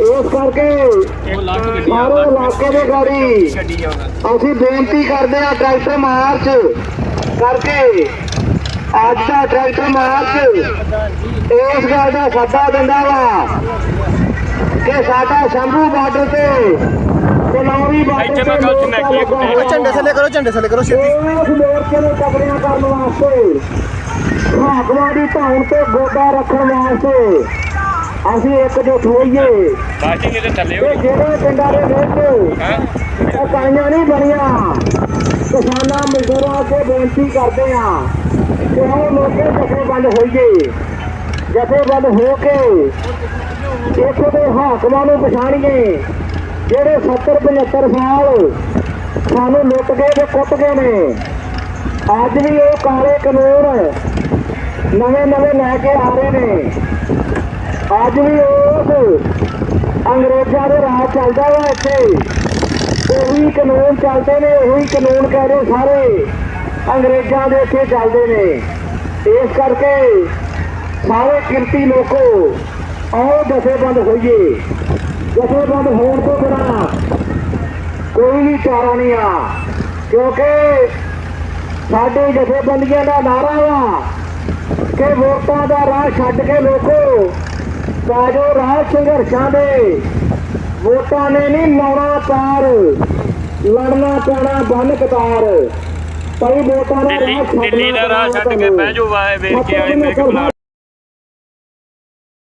ਇਸ ਕਰਕੇ ਸਾਰੇ ਇਲਾਕੇ ਦੇ ਗਾੜੀ। ਅਸੀਂ ਬੇਨਤੀ ਕਰਦੇ ਆ ਟਰੈਕਟਰ ਮਾਰਚ ਕਰਕੇ। ਅੱਜ ਦਾ ਟਰੈਕਟਰ ਮਾਰਚ। ਇਸ ਗੱਲ ਦਾ ਸੱਦਾ ਦਿੰਦਾ ਵਾ ਕਿ ਸਾਡਾ ਸ਼ੰਭੂ ਬਾਰਡਰ ਤੇ ਕਲੌਰੀ ਬਾਰਡਰ ਤੇ ਝੰਡੇ ਥੱਲੇ ਕਰੋ ਝੰਡੇ ਥੱਲੇ ਕਰੋ ਛੇਤੀ। ਇਸ ਮੋਰਚੇ ਨੂੰ ਤਕੜੀਆਂ ਕਰਨ ਵਾਸਤੇ ਭਾਗਵਾਂ ਦੀ ਧੌਣ ਤੇ ਗੋਡਾ ਰੱਖਣ ਵਾਸਤੇ ਅਸੀਂ ਹੋਈਏ। ਨਹੀਂ ਤੇ ਥੱਲੇ ਇਹ ਜਿਹੜੇ ਪਿੰਡਾਂ ਦੇ ਵਿੱਚ ਹਾਂ। ਇਕਾਈਆਂ ਨਹੀਂ ਬਣੀਆਂ ਕਿਸਾਨਾਂ ਮਜ਼ਦੂਰਾਂ ਅੱਗੇ ਬੇਨਤੀ ਕਰਦੇ ਆ ਕਿ ਉਹ ਲੋਕੇ ਜਥੇਬੰਦ ਹੋਈਏ। ਜਥੇਬੰਦ ਹੋ ਕੇ ਇੱਥੋਂ ਦੇ ਹਾਕਮਾਂ ਨੂੰ ਪਛਾਣੀਏ ਜਿਹੜੇ 70 75 ਸਾਲ ਸਾਨੂੰ ਲੁੱਟ ਗਏ ਤੇ ਕੁੱਟ ਗਏ ਨੇ। ਅੱਜ ਵੀ ਉਹ ਕਾਲੇ ਕਾਨੂੰਨ ਨਵੇਂ ਨਵੇਂ ਲੈ ਕੇ ਆ ਰਹੇ ਨੇ। ਅੱਜ ਵੀ ਉਸ ਅੰਗਰੇਜ਼ਾਂ ਦੇ ਰਾਜ ਚੱਲਦਾ ਵਾ ਇੱਥੇ। ਉਹੀ ਕਾਨੂੰਨ ਚੱਲਦੇ ਨੇ, ਉਹੀ ਕਾਨੂੰਨ ਕਹਿ ਰਹੇ ਸਾਰੇ ਅੰਗਰੇਜ਼ਾਂ ਦੇ ਇੱਥੇ ਚੱਲਦੇ ਨੇ। ਇਸ ਕਰਕੇ ਸਾਰੇ ਕਿਰਤੀ ਲੋਕੋ, ਆਓ ਜਥੇਬੰਦ ਹੋਈਏ। ਜਥੇਬੰਦ ਹੋਣ ਤੋਂ ਬਿਨਾਂ ਕੋਈ ਵੀ ਚਾਰਾ ਨਹੀਂ ਆ, ਕਿਉਂਕਿ ਸਾਡੇ ਜਥੇਬੰਦੀਆਂ ਦਾ ਨਾਰਾ ਵਾ ਕਿ ਵੋਟਾਂ ਦਾ ਰਾਹ ਛੱਡ ਕੇ ਲੋਕੋ ਕਾਜੋ ਰਾਹ ਸੰਘਰਸ਼ਾਂ ਦੇ। ਵੋਟਾਂ ਨੇ ਨਹੀਂ ਲਾਉਣਾ ਪਾਰ। ਲੜਨਾ ਪੈਣਾ ਬੰਨ ਕਤਾਰ ਕਈ ਵੋਟਾਂ ਦਾ ਦਿੱਲੀ ਦਾ ਰਾਹ ਛੱਡ ਕੇ ਬਹਿ ਜਾਓ ਵਾਏ ਵੇਖ ਕੇ ਆਏ ਮੇਰੇ ਕੋਲ